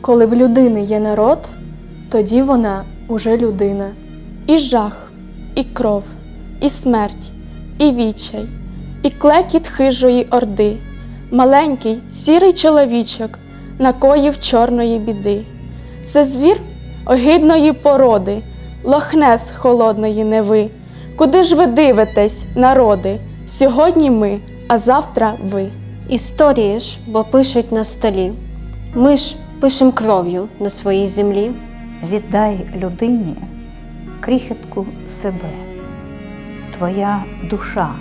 Коли в людини є народ, тоді вона уже людина. І жах, і кров, і смерть, і відчай, і клекіт хижої орди, маленький сірий чоловічок накоїв чорної біди. Це звір огидної породи, лохнес холодної неви. Куди ж ви дивитесь, народи? Сьогодні ми, а завтра ви. Історії ж, бо пишуть на столі. Ми ж пишем кров'ю на своїй землі. Віддай людині крихітку себе. Твоя душа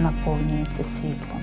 наповнюється світлом.